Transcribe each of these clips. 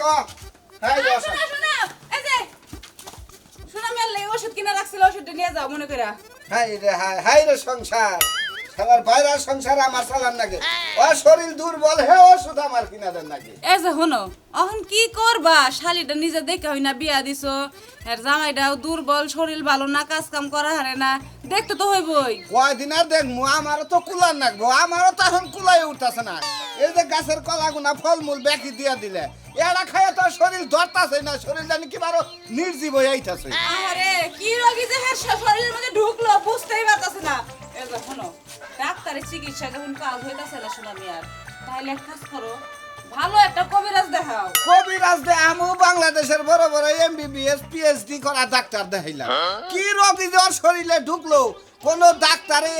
ক? হ্যাঁ আ, শোনো শোনো। এই যে শোনো আমি ওষুধ কিনে রাখছিল ওষুধটা নিয়ে যাও মনে করে হাই রে হাই হাই রে সংসার। সবার বাইরের সংসার আমার চালান নাকি? ও শরীর দুর্বল হে ওষুধ আমার কিনা দেন নাকি? এই যে হনো এখন কি করবা? শালিটা নিজে দেখে হই না বিয়া দিছো। এর জামাইটাও দুর্বল শরীর ভালো না কাজ কাম করা হারে না। দেখতে তো হইবই। কয়দিন আর দেখব আমারও তো কুলার নাকবো আমারও তো এখন কুলাই উঠতেছে না। এই যে গাছের কলা কলাগুনা ফলমূল ব্যাকি দিয়া দিলে এরা খায় তো শরীর ধরতাছে না শরীর জানি কি বারো নির্জীব হয়ে আইতাছে। আরে কি রোগী যে হ্যাঁ শরীরের মধ্যে ঢুকলো বুঝতেই পারতাছে না। এই যে শোনো ডাক্তারের চিকিৎসা যখন কাজ হইতাছে না শোনা মিয়ার তাহলে এক কাজ করো ভালো একটা কবিরাজ দেখাও। কবিরাজ দে আমু বাংলাদেশের বড় বড় এমবিবিএস পিএইচডি করা ডাক্তার দেখাইলাম। কি রোগী যে শরীরে ঢুকলো কোন ডাক্তারে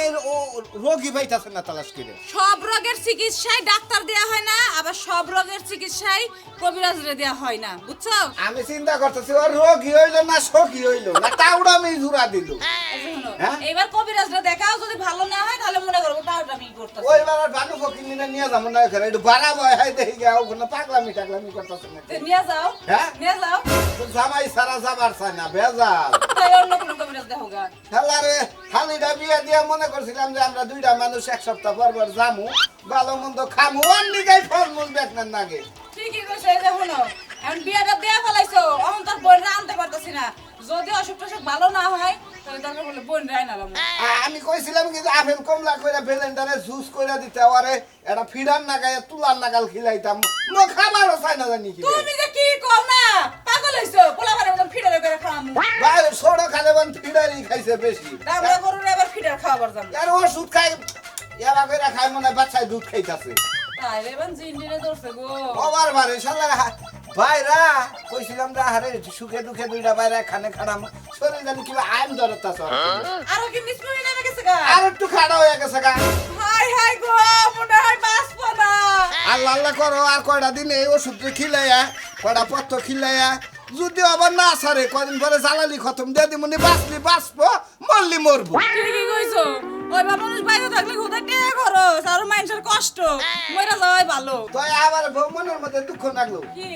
রোগী পাইতাছে না তালাশ করে। সব রোগের চিকিৎসায় ডাক্তার দেয়া হয় না আবার সব রোগের চিকিৎসায় কবিরাজরে দেয়া হয় না। বুঝছ? আমি চিন্তা করতেছি ও রোগী হইল না সখী হইল না? তাও আমি জুরা দিল। এবার হ্যাঁ? কবিরাজরা দেখাও যদি ভালো করতেছি। ওই বার বানু ফকির নিয়ে নিয়ে যাব না এখানে একটু বাড়া বয় দেখি গিয়া ওখানে পাগলামি টাগলামি করতেছে না নিয়ে যাও হ্যাঁ? নিয়ে যাও। জামাই সারা যাবার চায় না বেজাল তাই অন্য কোনো কবিরাজ দেখো গা। হেলারে খালিটা বিয়ে দিয়ে মনে করছিলাম যে আমরা দুইটা মানুষ এক সপ্তাহ পর পর যামু ভালো মন্দ খামু অন্য গাই নাগে। ঠিকই কইছে এই যে শোনো এখন বিয়াটা দেয়া ফেলাইছো এখন তোর আনতে পারতাছি না। যদি অসুখ টসুখ ভালো না হয় বোন আমি কইছিলাম কিন্তু আপেল কমলা কইরা বেলেন্ডারে জুস কইরা দিতে আরে এটা ফিরান নাগায় তুলার নাগাল খিলাইতাম। মো খাবারও চাই না জানি কি। তুমি যে কি কও না পাগল হইছো। পোলা মানে মতন ফিডারে করে খাওয়ামু। ভাই ছোট খালে বান ফিরারি খাইছে বেশি। আমরা গরুর এবার ফিডার খাওয়াবার জানো। আর ওষুধ খাই এবার কইরা খাই মনে বাচ্চায় দুধ খাইতাছে। তাই এবার জিন্ডিরে ধরছে গো। ওবার বারে শালা ভাইরা কইছিলাম যে আরে সুখে দুঃখে দুইটা বাইরে খানে খারাম শরীর জানি কিবা আইন ধরতাছ আরও কি মিসমুরি নেমে গেছে গা? আর একটু খাড়া হয়ে গেছে গা। হাই হাই গো মনে হয় বাঁচবো না আল্লাহ আল্লাহ করো আর কয়টা দিন এই ওষুধ খিলাইয়া কয়টা পত্র খিলাইয়া যদি আবার না সারে কদিন পরে জ্বালালি খতম দিয়ে দিমুনি বাঁচলি বাঁচবো মরলি মরবো। ঠিকই কইছো। ওই বা মানুষ বাইরে থাকলে কোথায় কে করো আর মানুষের কষ্ট। মইরা যাওয়াই ভালো। তো আবার বউ মনের মধ্যে দুঃখ লাগল। কি?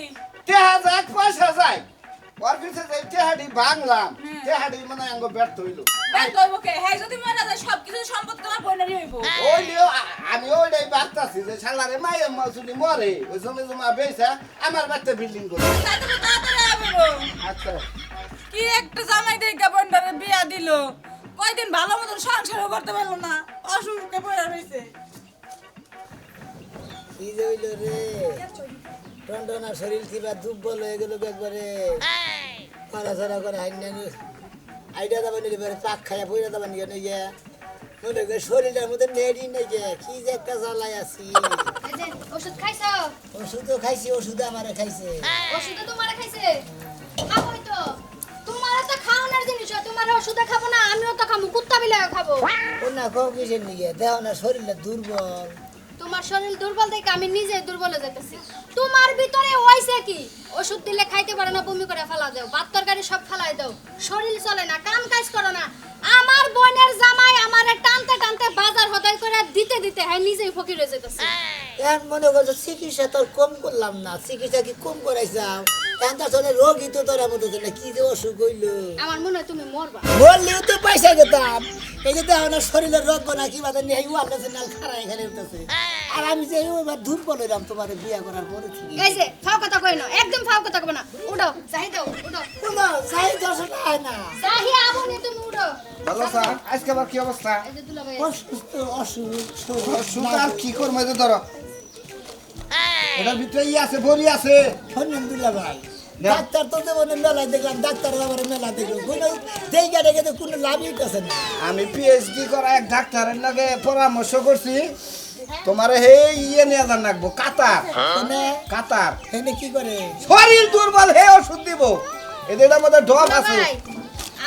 টেহা যায় পয়সা যায়। ওর পিছিয়ে যাই টেহাডি ভাঙলাম টেহাডি মানে আঙ্গ ব্যর্থ হইল। ব্যাগ লইব কে? হ্যাঁ যদি মরা যায় সব কিছু সম্পত্তি তোমার বোনেরই হইব। ওইলেও আ- আমি ওইটাই বার্তাছি যে শালারে মায়ের মা যদি মরে ওই জমি জমা বেচা আমার বাচ্চা বিল্ডিং করে। আচ্ছা। কি একটা জামাই দেখে বোনটারে বিয়া দিল। কয়দিন ভালো মতন সংসারও করতে পারল না অসুখে পড়ে রয়েছে। কি যে হইল রে? টনটনা শরীর কিবা দুর্বল হয়ে গেল একবারে। পড়াশোনা করে হাইনানি আইডিয়া যাবেন এবারে পাক খাইয়া পইরা যাবেন কেন ইয়ে মনে করে শরীরের মধ্যে নেড়ি নেই যে কি যে একটা জ্বালাই আছি। ওষুধ খাইছো? ওষুধও খাইছি ওষুধ আমারে খাইছে। ওষুধ তোমার খাইছে? ওষুধ খাব না আমিও তো খাব কুত্তা বিলাও খাব। না কম কিসের নিয়ে দেহ না শরীরটা দুর্বল। তোমার শরীর দুর্বল দেখে আমি নিজে দুর্বল হয়ে যেতেছি তোমার ভিতরে হইছে কি? ওষুধ দিলে খাইতে পারে না বমি করে ফেলা দাও ভাত তরকারি সব ফেলাই দাও শরীর চলে না কাম কাজ করো না। আমার বোনের জামাই আমারে টানতে টানতে বাজার হদাই করে দিতে দিতে হ্যাঁ নিজেই ফকির হয়ে যেতেছে এখন মনে করছ চিকিৎসা তোর কম করলাম না। চিকিৎসা কি কম করাইছাম? এখন তো আসলে রোগী তো তোরা মতো না কি যে অসুখ হইল। আমার মনে হয় তুমি মরবা। বললেও তো পয়সা যেতাম এই যে দেখো না শরীরের রোগ না কি বাদে নেই ও আপনার নাল খারা এখানে উঠতেছে। আর আমি যে এবার দুর্বল হইলাম তোমার বিয়া করার পরে এই যে ফাও কথা কই না একদম ফাও কথা কই না। উঠো চাই দাও উঠো। কোনো চাই দর্শন হয় না। চাহি আবনি তুমি উঠো। ভালো স্যার আজকে আবার কি অবস্থা? অসুস্থ অসুখ অসুখ আর কি করব ধরো? এটার ভিতরে ই আছে বড়ি আছে। দুলা ভাই। ডাক্তার তো দেবো মেলা দেখলাম ডাক্তার আবার মেলা দেখল কোনো দেখে দেখে তো কোনো লাভই হইতেছে না। আমি পিএইচডি করা এক ডাক্তারের লগে পরামর্শ করছি। তোমার হে ইয়ে নিয়ে যান রাখব কাতার। কাতার। এনে কি করে? শরীর দুর্বল হে ওষুধ দিব। এদের মধ্যে ডগ আছে।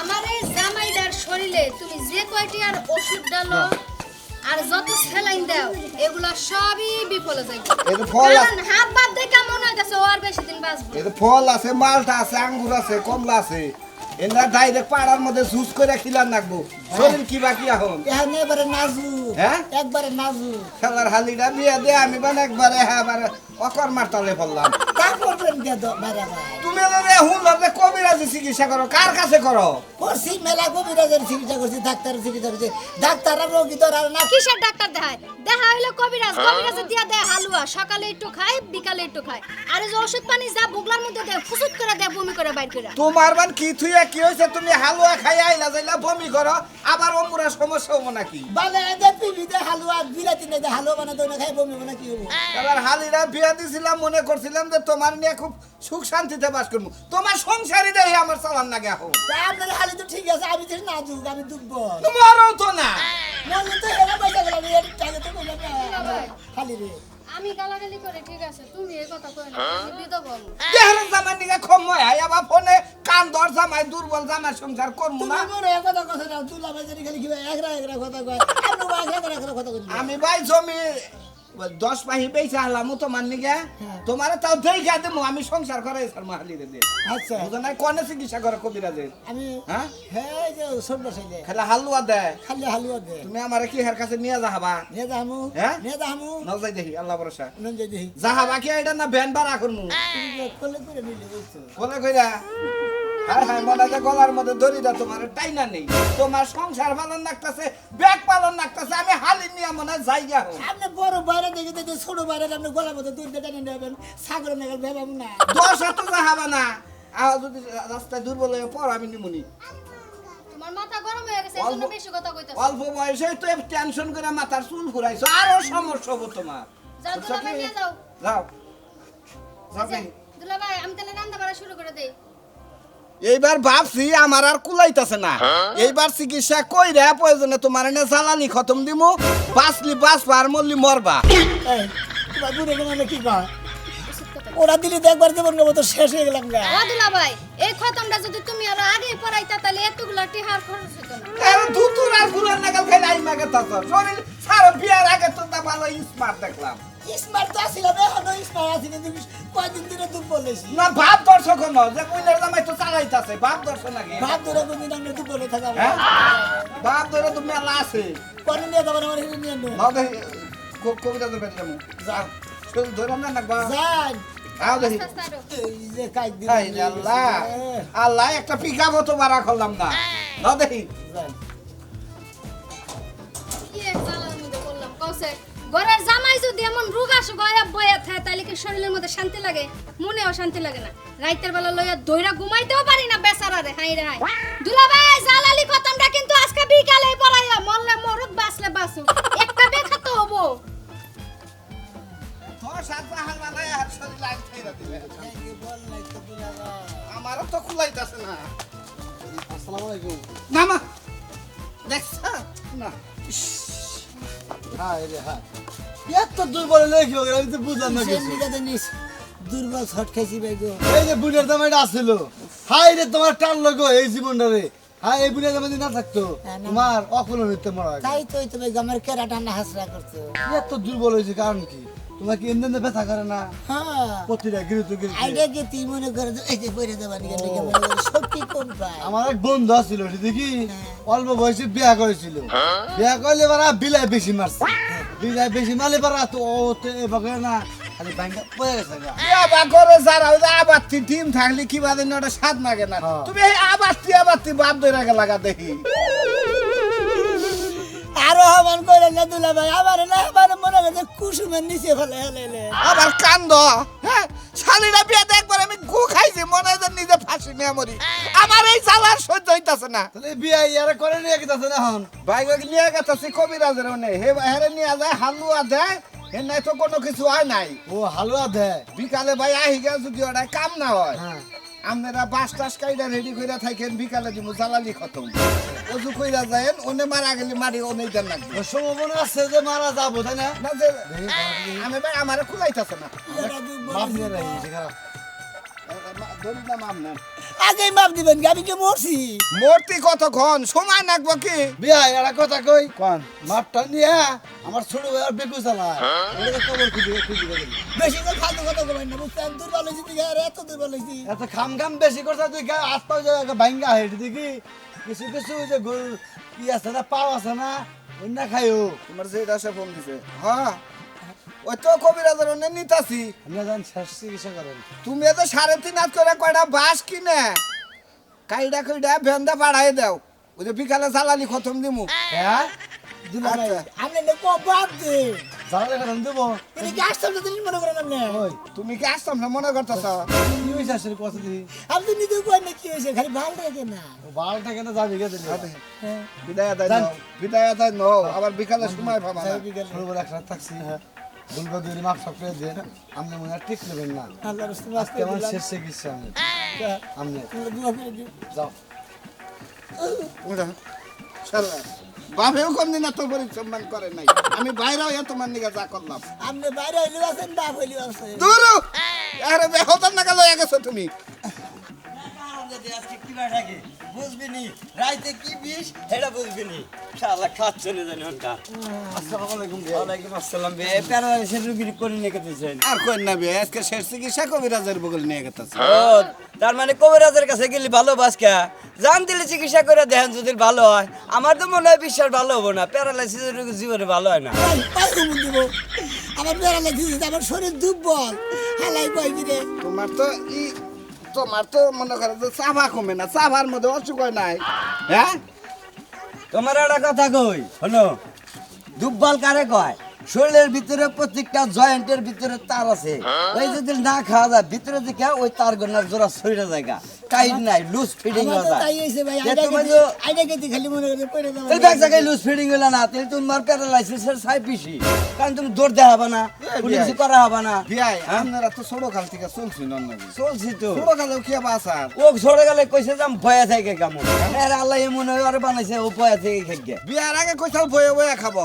আমার এই জামাইদার শরীরে তুমি যে কয়টি আর ওষুধ ডালো আর যত দাও এগুলা সবই বিফলে যাবে এর ফল আছে। হাত বাদ মনে হইতাছে ও আর বেশি দিন বাঁচবে। ফল আছে মালটা আছে আঙ্গুর আছে কমলা আছে। এরা ডাইরেক্ট পাড়ার মধ্যে জুস করে খিলান রাখব। শরীর কি বাকি এখন? এখন এবারে নাজু হ্যাঁ? একবারে নাজু খেলার হালিটা বিয়ে দে আমি মানে একবারে হ্যাঁ এবারে অকর মারতালে পড়লাম। তারপর প্রেম দিয়ে দাও বাইরে ভাই তুমি রে হুনলো যে চিকিৎসা করো কার কাছে করো? করছি মেলা কবিরাজের চিকিৎসা করছি ডাক্তারের চিকিৎসা করছি। ডাক্তার রোগী ধর আর না কিসের ডাক্তার দেখায়? দেখা হইল কবিরাজ কবিরাজে দিয়া দেয় হালুয়া সকালে একটু খায় বিকালে একটু খায়। আর যে ওষুধ পানি যা বুগলার মধ্যে দেয় ফুসুত করে দেয় বমি করে বাইর করে। তোমার মান কি থুইয়া কি হয়েছে তুমি হালুয়া খাই আইলা যাইলা বমি করো আবার অমুরা সমস্যা হব নাকি? দে হালুয়া বিলাতি নেই দে হালুয়া বানা দই না খাই বমি বানা কি হব? এবার হালিরা বিয়া দিছিলাম মনে করছিলাম যে তোমার নিয়ে খুব সুখ শান্তিতে বাস করব। তোমার সংসারই দেখি আমার চালান না গেহো আপনার হালি তো ঠিক আছে আমি তো না দুঃখ আমি দুর্বল তোমারও তো না। তো হেরা পয়সা গেলাম এর টাকা তো বললাম না খালি রে। আমি গালাগালি করে ঠিক আছে তুমি এই কথা কই না আমি বিধবা জামাই নিকে ক্ষময় আবার ফোনে কান দর জামাই দুর্বল জামাই সংসার করব না। কথা কথা না তুলা বাজারে খালি কি একরা একরা কথা কয় আমি একরা একরা একরা কথা কই আমি ভাই জমি দশ পাহি পেয়েছে হালামু তোমার নিকে তোমার তাও দেখা দেবো আমি সংসার করে স্যার মাহালিরে দে। আচ্ছা। বুঝো নাই কনে চিকিৎসা করে কবিরাজের আমি হ্যাঁ? হ্যাঁ যে সব বসাইলে খালি হালুয়া দেয় খালি হালুয়া দে। তুমি আমার কি হের কাছে নিয়ে যাহাবা? নে দামু হ্যাঁ? নে দামু নাও যাই দেখি আল্লাহ ভরসা। নন যাই দেখি কি এটা না ভ্যান ভাড়া করমু? কোলে করে নিলে কইরা? হায় হায় মনে হয় গলার মধ্যে দড়ি তোমার? টাইনা নেই? তোমার সংসার পালন নাকতাছে ব্যাগ পালন নাকতাছে আমি হালি নিয়ে মনে হয় জায়গা হোক আপনি বড় বাইরে দেখে দেখে ছোট বাইরে আপনি গলার মধ্যে দুধ টেনে নেবেন সাগর নেবেন ভেবাম না। দশ হাত যাহাবা না। আর যদি রাস্তায় দুর্বল হয়ে পর আমি নিমুনি। তোমার মাথা গরম হয়ে গেছে এজন্য অল্প- বেশি কথা কইতাছ। অল্প বয়সে তো টেনশন করে মাথার চুল ঘুরাইছো আরও সমস্যা হব তোমার। যাও বুঝছ দুলাভাই নিয়ে যাও। যাও। যাও দুলাভাই আমি তাহলে রান্না বাড়া শুরু করে দেই। এইবার ভাবছি আমার আর কুলাইতাছে না। এইবার চিকিৎসা কই রে প্রয়োজনে তোমার এনে জ্বালানি খতম দিমু বাঁচলি বাঁচবা আর মরলি মরবা। মানে কি কয়? ওরা দিলে তো একবার দেবন তো শেষ হয়ে গেলাম গা। ও দুলাভাই এই খতমটা যদি তুমি আরও আগে পড়াইতা তাহলে এতগুলা টিহার খরচ হতো না। আর দুতুর আরগুলার নাগাল খাইলে আই মাগে তাছ শরীর সারা বিয়ার আগে তো তা ভালো স্মার্ট দেখলাম। স্মার্ট তো আসিলাম এখনও স্মার্ট আছি কিন্তু কয়দিন ধরে দুর্বল হয়েছি না ভাব দর্শক হনো যে কইনার জামাই তো চালাইতাছে ভাব দর্শক নাকি? ভাত ধরে কোনদিন আমরা দুর্বল হয়ে থাকা হ্যাঁ? ভাব ধরে তুমি মেলা আছে। পরে নিয়ে যাবেন আমার হিরে নিয়ে নেবেন নাও দেখি ক- কবিতা ধরে যাব যাও ধরে না আল্লাহ। আল্লাহ একটা পিকাবো তো বাড়া করলাম না। নাও দেখি। ঘরের জামাই যদি এমন রোগ গয়া বয়া থাকে তাহলে কি শরীরের মধ্যে শান্তি লাগে? মনেও শান্তি লাগে না। রাইতের বেলা লইয়া দইরা ঘুমাইতেও পারি না বেচারা রে হাই রে হাই দুলাভাই জালালি খতমটা কিন্তু আজকে বিকালে পড়াইয়া মরলে মরুক বাঁচলে বাঁচুক। একটা দেখা তো হব। তোর সাথে হাল বানায় আর শরীর লাইট খাইরা দিবে এই বল নাই তো দুলাভাই আমারও তো খুলাইতাছে না। আসসালামু আলাইকুম। না মা দেখছ? না। হ্যাঁ রে হ্যাঁ। এত দুর্বল লেখি হবে আমি তো বুঝলাম না কিছু। দুর্বল ছট খাইছি ভাই গো। এই যে বুনের দাম এটা আসছিল হাই রে তোমার টান লগো এই জীবনটা রে। এই বুনের দাম না থাকতো হ্যাঁ, না। তোমার অকল হইতে মরা তাই তো আমার কেরাটা না হাসরা করছ। এত দুর্বল হয়েছে কারণ কি? এমনি ব্যথা করে না? হ্যাঁ। প্রতিটা গৃহীত আইডিয়া কি তুই মনে করে এই যে পড়ে দেবা নিকে নিকে করে শক্তি কম পায় আমার এক বন্ধু আছিল দেখি? অল্প বয়সে বিয়া করেছিল। বিয়া করলে বারা বিলাই বেশি মারছে। বিলাই বেশি মারলে বারা তো ও এভাবে না খালি ব্যাংকে পড়ে গেছে গা। আবার করে যারা ওই আবাত্তি টিম থাকলে কি বাদে না ওটা স্বাদ লাগে না? হ্যাঁ। তুমি এই আবাত্তি আবাত্তি বাপ ধরে আগে লাগা দেখি। আরও হমান করে না দুলা ভাই আমার না মনে কুসুমের নিচে ফেলে হেলে আবার কান্দ হ্যাঁ? শালিরা বিয়ে দেখবার আমি গু খাইছি মনে হয় নিজে ফাঁসি নিয়ে মরি আমার এই জ্বালার সহ্য হইতাছে না। তাহলে বিয়া ইয়ারে করে নিয়ে গেছে না ভাই ওই নিয়ে গেছে কবিরাজের ওনে হে হেরে নিয়ে যায় হালুয়া দেয় হে নাই তো কোনো কিছু হয় নাই। ও হালুয়া দেয়? বিকালে ভাই আহি গেল যদি ওটা কাম না হয়। হ্যাঁ। আপনারা বাস টাস কাইডা রেডি কইরা থাকেন বিকালে দিব জ্বালালি খতম। অজু কইরা যায়েন ওনে মারা গেলে মারি ওনে দেন লাগবে। সম্ভাবনা আছে যে মারা যাব তাই না? না যে আমি ভাই আমারে খুলাইতাছে না। মাপ নিয়ে রাখি খারাপ ধরি না মাম না আগে মাপ দিবেন কি? আমি কি মরছি? মূর্তি কতক্ষণ? সময় নাকবো কি? বিয়া এরা কথা কই? কোন? মাপটা নিয়ে আমার ছোট ভাই আর বেকু চালায়। ওদেরকে খবর খুঁজে খুঁজে গেলি বেশি করে ফালতু কথা কবেন না বুঝছেন? দুর্বল হয়েছি এত দুর্বল হয়েছি এত খাম খাম বেশি করছে তুই হাত পাও ভাঙ্গা হেঁটে দেখি। কিছু কিছু যে গরু কি আছে না পাও আছে না অন্য খাইও। তোমার যে রাশে ফোন দিছে। হ্যাঁ। ওই তো কবিরাজের অন্য নিতাছি আমরা যান শেষ চিকিৎসা করেন। তুমি এত সাড়ে তিন হাত করে কয়টা বাস কিনে কাইডা কইডা ভেন্দা বাড়াই দাও। ওই যে বিকালে চালালি খতম দিমু। হ্যাঁ? আচ্ছা। আপনি না কো বাদ দে জানালে কেন দেবো? তিনি কি আসতে হবে তিনি মনে করেন আপনি? ওই তুমি কি আসতাম না মনে করতেছ? কি হয়েছে আসলে কথা দিই আপনি নিজে কই না কি হয়েছে খালি ভালো লাগে না। ও বালটা কেন যাবি গেছে বিদায় দেয় যান। নাও বিদায় দেয় নাও। আবার বিকালে সময় পাবা না। ছোট বড় একসাথে থাকছি বলব দুই মাপ সব করে দেন আপনি মনে হয় ঠিক নেবেন না। রাস্তা শেষ চিকিৎসা আমি? আপনি যাও। ওরা, শালা, বাপেও কোনদিন এত পরিসম্মান করে নাই। আমি বাইরে হইয়া তোমার নিকে যা করলাম। আপনি বাইরে হইলে আছেন বাপ হইলে আছেন দূর আরে বেহতার নাকা লইয়া গেছো তুমি। বুঝবি নি রাইতে কি বিষ এটা বুঝবি নি শালা খাচ্ছে না জানি ওটা আসসালামু আলাইকুম ওয়ালাইকুম আসসালাম বে প্যারালাইসিস রুগীর করে নিয়ে গেতেছেন? আর কই না বে আজকে শেষ চিকিৎসা কবিরাজের বগল নিয়ে গেতেছে। ও তার মানে কবিরাজের কাছে গেলি ভালো বাসকা জান দিলে চিকিৎসা করে দেখেন যদি ভালো হয়। আমার তো মনে হয় বিশ্বাস ভালো হব না। প্যারালাইসিস রোগী জীবনে ভালো হয় না। দিব আমার লাগছে আমার শরীর দুর্বল। হালাই কই গিরে তোমার তো ই তোমার তো মনে করে যে চাভা কমে না চাভার মধ্যে অসুখ হয় নাই। হ্যাঁ? তোমার একটা কথা কই হলো দুব্বাল কারে কয় শরীরের ভিতরে প্রত্যেকটা জয়েন্টের ভিতরে তার আছে। ওই যদি না খাওয়া যায় ভিতরে দিকে ওই তার গনার জোড়া শরীরে জায়গা। টাইট নাই লুজ ভাই আইডা গেছি খালি মনে লুজ ফিডিং হলো না তাহলে তোমার প্যারালাইসিসের সাই পিসি। কারণ তুমি দৌড় দেওয়া হবে না কিছু করা হবে না। বিয়াই আপনারা তো ছোট কাল থেকে চলছি না নাকি চলছি তো। ছোট কালেও কি আবার আসার ও সরে গেলে কইছে যে আমি ভয়া থেকে আরে আল্লাহ এমন হয় আর বানাইছে ও ভয়া থেকে খেগে বিয়ার আগে কইতাল বয়ে বয়ে খাব।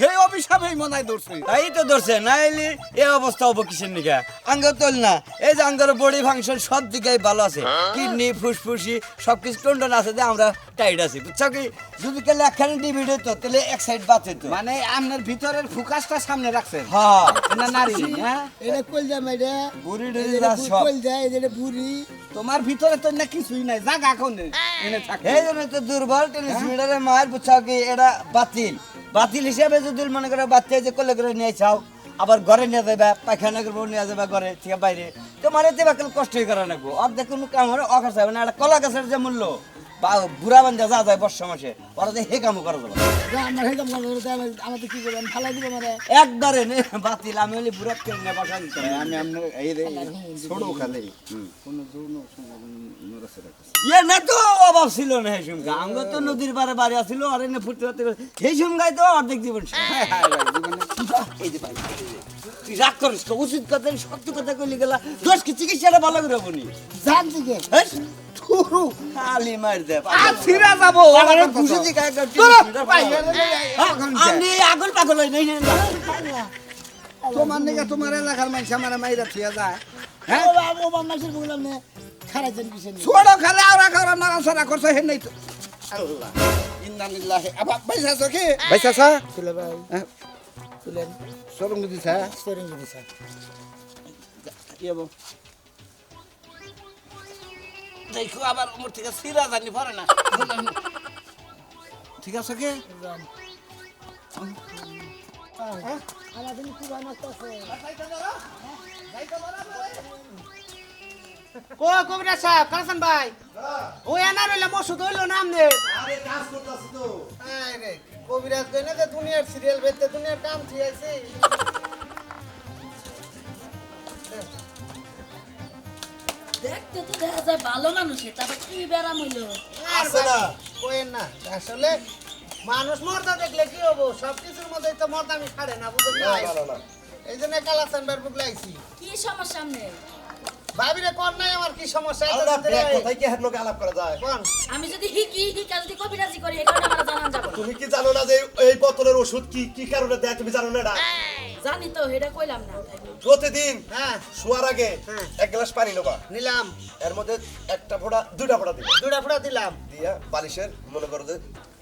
সেই অভিশাপ এই মনাই ধরছি। তাই তো ধরছে নাইলে এই অবস্থা হব কিসের নিকা? আঙ্গ তোল না। এই যে আঙ্গের বডি ফাংশন সব দিকেই ভালো আছে। কিডনি ফুসফুসি সব কিছু টন্ডন আছে যে আমরা টাইট আছি। বুঝছ কি? যদি কেলে একখানে ডিভিড হইতো তাহলে এক সাইড বাঁচে তো মানে আপনার ভিতরের ফোকাসটা সামনে রাখছেন হ্যাঁ। না নারী হ্যাঁ? এটা কইল মাইডা বুড়ি ডুড়ি যা সব। কইল যা এটা বুড়ি। তোমার ভিতরে তো না কিছুই নাই। জাগা কোনে? এনে থাকে। এই জন্য তো দুর্বল টেনিস মিটারে মায়ের বুঝছ কি? এটা বাতিল। বাতিল হিসাবে যদি মনে করে বাচ্চা যে কলে করে নিয়ে চাও আবার ঘরে নিয়ে যাবে, পায়খানা করব, নিয়ে যাবে ঘরে থেকে বাইরে, তোমার এতে বাকি কষ্টই করা নাকবো অর্ধেক কোনো কাম হলে অকাশ হবে না একটা কলা গাছের যে মূল্য বুড়া বান্ধা যা যায় বর্ষা মাসে ওরা যে হে কামও করা যাবে আমাদের কি করবেন ফালাই দিব মানে একবারে নে বাতিল আমি হলে বুড়া কেন নে বসা দিতে আমি আপনার এই রে ছোট কালে কোনো যৌন ইয়ে না তো অভাব ছিল না তো নদীর পারে বাড়ি আসছিল আর এনে ফুটতে ফুটতে এই সুমকায় তো অর্ধেক জীবন এই যে ভাই, তুই রাগ করিস তো উচিত কথা সত্য কথা কইলি গেলা। দোষ কি? চিকিৎসাটা ভালো করে জান থেকে থুরু খালি মার দে আর ছিড়া যাব আরে ঘুষি দিকে একটা তোরা টিনিস বাইরে মিটার লই আই, হ্যাঁ, এখন যা। আমি আগল পাগল হই নাই। তোমার নিকে তোমার এলাকার মানুষ আমার মাইরা থিয়া যায়। হ্যাঁ? ও বাবা ও বাবা মাসের বললাম না খারাপ জানি ছোট খালে আওরা খাওয়া নড়াচড়া করছে হে নাই তো। আল্লাহ। ইন্নানিল্লাহি আবার পয়সা আছে কি? পয়সা আছে? তুলে ভাই। তুলেন। সরম দিছে স্টোরিং দিছে ইয়েবো দেখো আবার উমর থেকে সিরা জানি পড়ে না। ঠিক আছে কি? ও কবিরা সাহেব কারসান ভাই। ও এনা রইলে ওষুধ হইল না আমনে? কবিরাজ কইনা যে দুনিয়ার সিরিয়াল বেতে দুনিয়ার কাম ঠিক দেখতে তো দেখা যায় ভালো মানুষে তারপর কি ব্যারাম হইল? আছে না কোয়েন না আসলে মানুষ মর্দা দেখলে কি হব? সব কিছুর মধ্যে তো মর্দা আমি ছাড়ে না বুঝলি এই জন্য কালাসান বার বুক লাইছি। কি সমস্যা সামনে ভাবিরে কোন নাই আমার কি সমস্যা ধরে? কোথায় কি হেন আলাপ করা যায়? কোন? আমি যদি হিকি হিকা যদি কবিরাজি করি এটা আমার জানা যাবে। তুমি কি জানো না যে এই বোতলের ওষুধ কি কি কারণে দেয় তুমি জানো না এটা? জানি তো এটা কইলাম না। প্রতিদিন হ্যাঁ। শোয়ার আগে এক গ্লাস পানি নেবা নিলাম। এর মধ্যে একটা ফোঁটা দুটা ফোঁটা দিবে। দুটা ফুটা দিলাম। দিয়া বালিশের মনে করো যে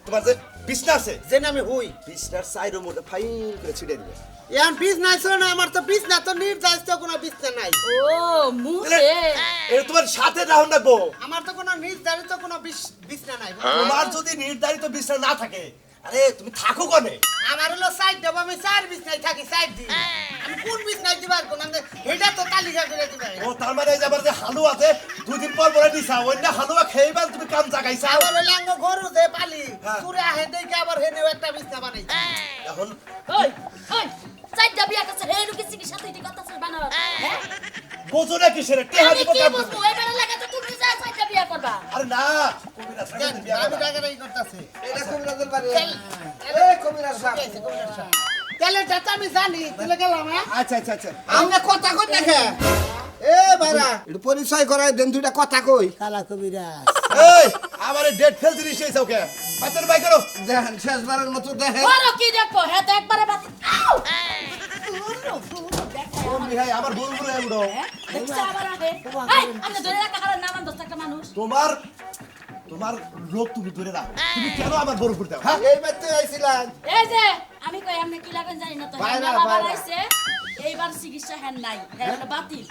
তোমার যে বিছনা আছে যে আমি হুই। বিছনার সাইডের মধ্যে ফাইন করে ছিটে দিবে। এখন বিষ নাই না আমার তো বিষ না তো নির্যাস তো কোনো বিষ নাই। ও এটা তোমার সাথে রাখুন রাখব আমার তো কোনো নির্ধারিত কোনো বিষ বিছনা নাই। তোমার যদি নির্ধারিত বিছনা না থাকে আরে তুমি থাকো কনে? আমার হলো সাইড দেবো আমি চার বিছনায় থাকি সাইড দিই। আমি কোন বিছনায় দিবার কোন? আমি এটা তো তালিকা করে দিবার। ও তার মানে এই যে আমার যে হালুয়া আছে দুদিন পর পরে দিছা অন্য হালুয়া খেয়েবার তুমি কাম জাগাইছা। আবার হলো আঙ্গ গরু যে পালি হ্যাঁ। তুরে আহে দেখে আবার হেনেও একটা বিছনা বানাইছি। এখন ওই ওই চাইটা বিয়া করছে হে রুকি চিকিৎসা তুই ঠিক কথা বানাও হ্যাঁ। বোঝো না কিসের টেহা দিব কি কাম বুঝব করবে। এবারে লাগাতে তুমি যা চাইটা বিয়া করবা? আরে না কবিরা সাথে আমি করবা। করতেছি। এটা কবিরাজের বাড়ি এই কবিরাজ সাহেব তাহলে এটা আমি জানি তুলে গেলাম হ্যাঁ? আচ্ছা আচ্ছা আচ্ছা। আমরা কথা কই দেখে? এ বারা একটু পরিচয় করাই দেন দুইটা কথা কই। কালা কবিরা এই আমার ডেট ফেল জিনিস এই চৌকে। পাতের বাই করো। দেখেন শেষবারের মতো দেখেন। বড় কি দেখব? হ্যাঁ তো একবারে বাত আউ! তোমার তোমার লোক তুমি ধরে রাখো। তুমি কেন আমার বড় করে দাও হ্যাঁ? এই বাড়িতে আইছিলাম। এই যে আমি কই আপনি কি লাগেন জানি না তো হ্যাঁ বাবা আইছে এইবার চিকিৎসা হ্যান নাই। হ্যাঁ? বাতিল।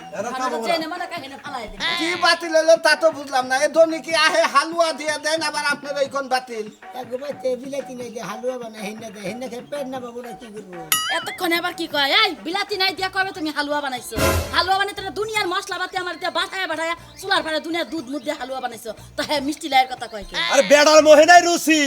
জেনে মনে কাহিনী ফালাই দিই কি বাতিল হলো তা তো বুঝলাম না। এ ধনী কি আহে হালুয়া দিয়ে দেন আবার আপনার এইখন বাতিল? একবার তে বিলাতি নাই যে হালুয়া বানায় হেন্না দেয় হেন্না খেয়ে পেট না বাবু কি করব? এতক্ষণ আবার কি কয় এই বিলাতি নাই দিয়া কবে তুমি হালুয়া বানাইছো? হালুয়া বানাইতে তো দুনিয়ার মশলা পাতি আমার দিয়া বাটায় বাটায় চুলার ফাড়ে দুনিয়ার দুধ মুধ দিয়ে হালুয়া বানাইছো? তো হ্যাঁ মিষ্টি লাইয়ের কথা কয় কি? আরে বেড়ার মোহে নাই রুচি।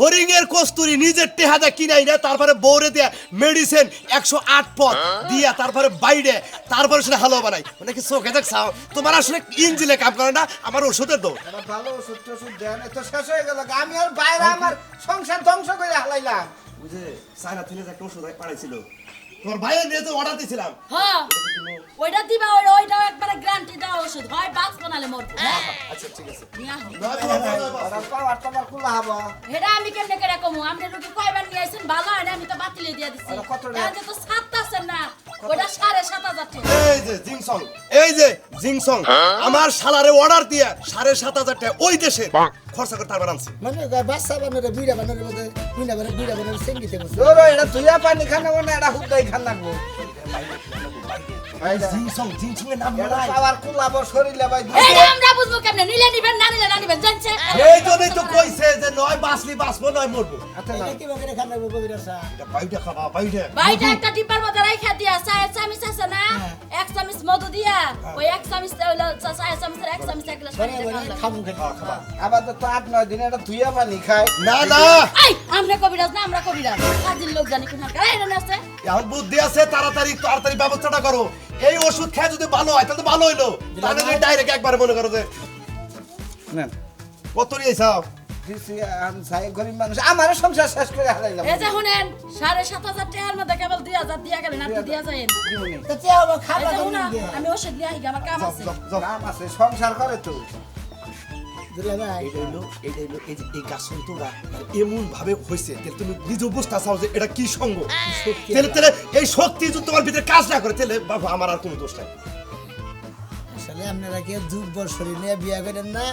হরিং এর কস্তুরি নিজের টেহাদা কিনাই না তারপরে বৌরে দিয়া মেডিসিন একশো আট পথ দিয়া তারপরে বাইরে তারপরে সেটা হালো বানাই। মানে কি চোখে দেখছাও তোমার আসলে ইঞ্জিলে কাম করে না আমার ওষুধের দৌড় ভালো ওষুধ টষুধ দেন তো শেষ হয়ে গেল। আমি আর বাইরে আমার সংসার ধ্বংস করে হালাইলাম। বুঝে চায়না থেকে যে একটা ওষুধ পাঠাইছিল তোমার ভাইয়ের নিয়ে তো অর্ডার দিছিলাম। হ্যাঁ ওইটা দিবা ওই ওইটাও একবারে গ্যারান্টি দাও ওষুধ হয় বাস বানালে মরবো। হ্যাঁ আচ্ছা ঠিক আছে। আমি কেমনে করে কমু? আমরা রুগী কয়বার নিয়ে আইছেন? ভালো হয় না আমি তো বাতিলে দিয়ে দিছি। আরে কত টাকা তো সাত না? এই যে জিংসং এই যে জিংসং আমার শালারে অর্ডার দিয়ে সাড়ে সাত হাজার টাকা ওই দেশে খরচা করে তারপর আনছি। মানে বাচ্চা বানারে বুড়া বানারে মধ্যে বুড়া বানারে বুড়া বানারে সঙ্গীতে বসে। ধরো এটা ধুইয়া পানি খানা মানে এটা হুদাই খান লাগবো। জিংসং জিংসং এর নাম নাই। পাওয়ার কুলাবো শরীরে ভাই আমরা বুঝব নিলে নিবেন না নিলে না নিবেন জানছে? এই জন্যই তো কইছে যে নয় বাঁচলি বাঁচবো নয় মরবো। আচ্ছা না কি বাকি খানা কবিরা সা এটা বাইটা খাবা বাইটা। ভাইটা একটা ডিব্বার মধ্যে রাইখা দিয়া চায়ের চামিচ আছে না? এক চামিচ মধু দিয়া ওই এক চামিচ চামিচের এক চামিচ এক গ্লাস পানি দিয়ে খাওয়া খামু আবার তো আট নয় দিন এটা ধুইয়া পানি খায় না না। এই আমরা কবিরাজ না আমরা কবিরাজ। কাজের লোক জানি কোন হালকা। এই রান্না আছে। এখন বুদ্ধি আছে তাড়াতাড়ি তাড়াতাড়ি ব্যবস্থাটা করো। এই ওষুধ খেয়ে যদি ভালো হয় তাহলে ভালো হইল। তাহলে ডাইরেক্ট একবার মনে করো যে নেন কত নিয়েছাও দিছি আমি চাই গরিব মানুষ আমার সংসার শেষ করে হারাইলাম। এই যে শুনেন সাড়ে সাত হাজার টাকার মধ্যে কেবল দুই হাজার দিয়া গেলেন আপনি দিয়া যাইন দিবনি তো তে আবার এই খাবার যে শুনা, আমি ওষুধ নিয়ে আহি আমার কাম আছে। নাম আছে সংসার করে তো। দুলা ভাই এইটা হইল এইটা হইল এই যে এই গাছের তোরা এমন ভাবে হয়েছে তুমি নিজে বুঝতে চাও যে এটা কি সঙ্গ? তাহলে তাহলে এই শক্তি যদি তোমার ভিতরে কাজ না করে তাহলে বাবা আমার আর কোনো দোষ নাই। আসলে আপনারা কি দুর্বল শরীর নিয়ে বিয়ে করেন না?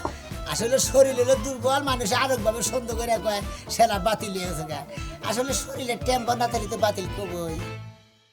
আসলে শরীর হলো দুর্বল, মানুষ আরেকভাবে সুন্দর করে কয় সেরা বাতিল হয়ে গেছে আসলে শরীরের টেম্পার না থাকলে তো বাতিল কবই।